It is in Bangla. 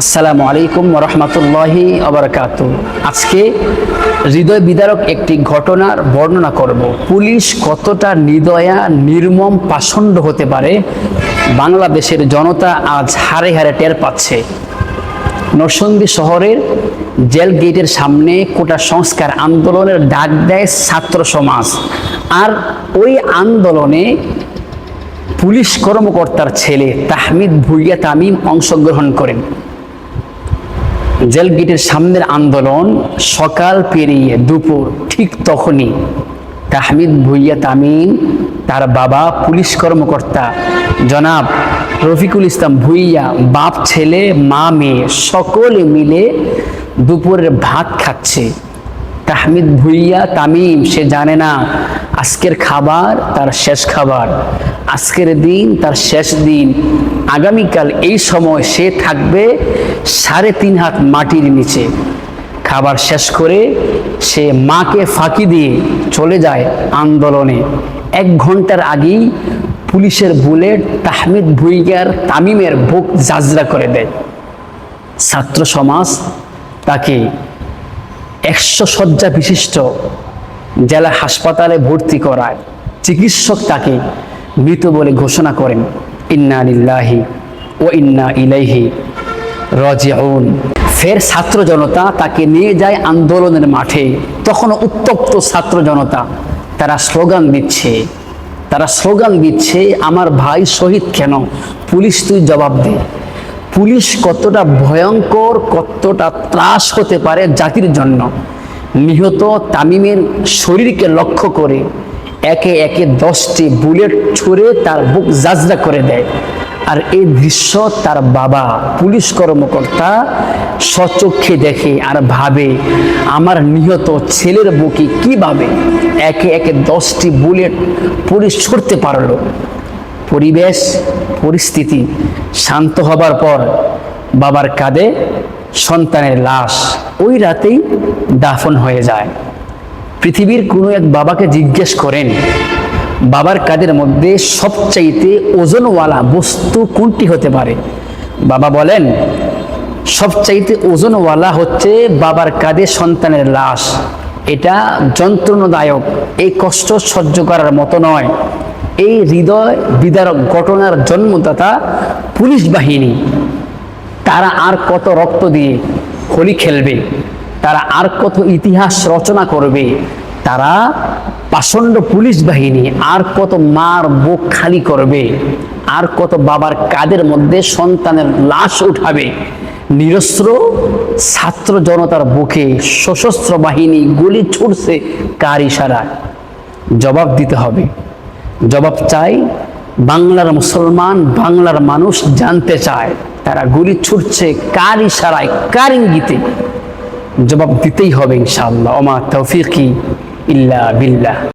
আসসালামু আলাইকুম রহমতুল্লাহি আবরকাত আজকে হৃদয় বিদারক একটি ঘটনার বর্ণনা করব। পুলিশ কতটা নিদয়া, নির্মম, পাষণ্ড হতে পারে, বাংলাদেশের জনতা আজ হারে হারে টের পাচ্ছে। নরসন্দী শহরের জেল গেটের সামনে কোটা সংস্কার আন্দোলনের ডাক দেয় ছাত্র সমাজ। আর ওই আন্দোলনে পুলিশ কর্মকর্তার ছেলে তাহমিদ ভুইয়া তামিম অংশগ্রহণ করেন। জেল গেটের সামনের আন্দোলন সকাল পেরিয়ে দুপুর ঠিক তখনই তাহমিদ ভুইয়া তামিম, তার বাবা পুলিশ কর্মকর্তা, জনাব রফিকুল ইসলাম ভুইয়া, বাপ, ছেলে, মা, মেয়ে, সকলে মিলে দুপুরের ভাত খাচ্ছে। তাহমিদ ভুইয়া তামিম, সে জানে না আজকের খাবার তার শেষ খাবার। আজকের দিন তার শেষ দিন। আগামীকাল এই সময় সে থাকবে সাড়ে তিন হাত মাটির নিচে। খাবার শেষ করে সে মাকে ফাঁকি দিয়ে চলে যায় আন্দোলনে। এক ঘণ্টার আগেই পুলিশের বুলেট তাহমিদ ভুইয়ার তামিমের বুক জাজরা করে দেয়। ছাত্র সমাজ তাকে একশো শয্যা বিশিষ্ট জেলা হাসপাতালে ভর্তি করায়। চিকিৎসক তাকে মৃত বলে ঘোষণা করেন। ইন্না লিল্লাহি ও ইন্না ইলাইহি রাজিউন। ফের ছাত্র জনতা তাকে নিয়ে যায় আন্দোলনের মাঠে। তখন উত্তপ্ত ছাত্র জনতা তারা স্লোগান দিচ্ছে। তারা স্লোগান দিচ্ছে, আমার ভাই শহীদ কেন? পুলিশ তুই জবাব দে। পুলিশ কতটা ভয়ঙ্কর, কতটা ত্রাস হতে পারে জাতির জন্য। নিহত তামিমের শরীরকে লক্ষ্য করে একে একে দশটি বুলেট ছুঁড়ে তার বুক জাজরা করে দেয়। আর এই দৃশ্য তার বাবা, পুলিশ কর্মকর্তা সচক্ষে দেখে আর ভাবে, আমার নিহত ছেলের বুকে কীভাবে একে একে দশটি বুলেট পুলিশ ছুটতে পারল। পরিবেশ, পরিস্থিতি শান্ত হবার পর বাবার কাঁধে সন্তানের লাশ ওই রাতেই দাফন হয়ে যায়। পৃথিবীর কোনো এক বাবাকে জিজ্ঞেস করেন, বাবার কাঁধের মধ্যে সবচাইতে ওজনওয়ালা বস্তু কোনটি হতে পারে? বাবা বলেন, সবচাইতে ওজনওয়ালা হচ্ছে বাবার কাঁধে সন্তানের লাশ। এটা যন্ত্রণাদায়ক, এই কষ্ট সহ্য করার মতো নয়। এই হৃদয় বিদারক ঘটনার জন্মদাতা পুলিশ বাহিনী। তারা আর কত রক্ত দিয়ে হোলি খেলবে? তারা আর কত ইতিহাস রচনা করবে? তারা পাষণ্ড পুলিশ বাহিনী আর কত মার বুক খালি করবে? আর কত বাবার কাদের মধ্যে সন্তানের লাশ উঠাবে? নিরস্ত্র ছাত্র জনতার বুকে সশস্ত্র বাহিনী গুলি ছুটছে কার ইশারায়? জবাব দিতে হবে। জবাব চাই, বাংলার মুসলমান, বাংলার মানুষ জানতে চায়, তারা গুলি ছুটছে কার ইশারায়, কার ইঙ্গিতে? জবাব দিতেই হবে ইনশাআল্লাহ। ওমা তৌফিকি ইল্লা বিল্লাহ।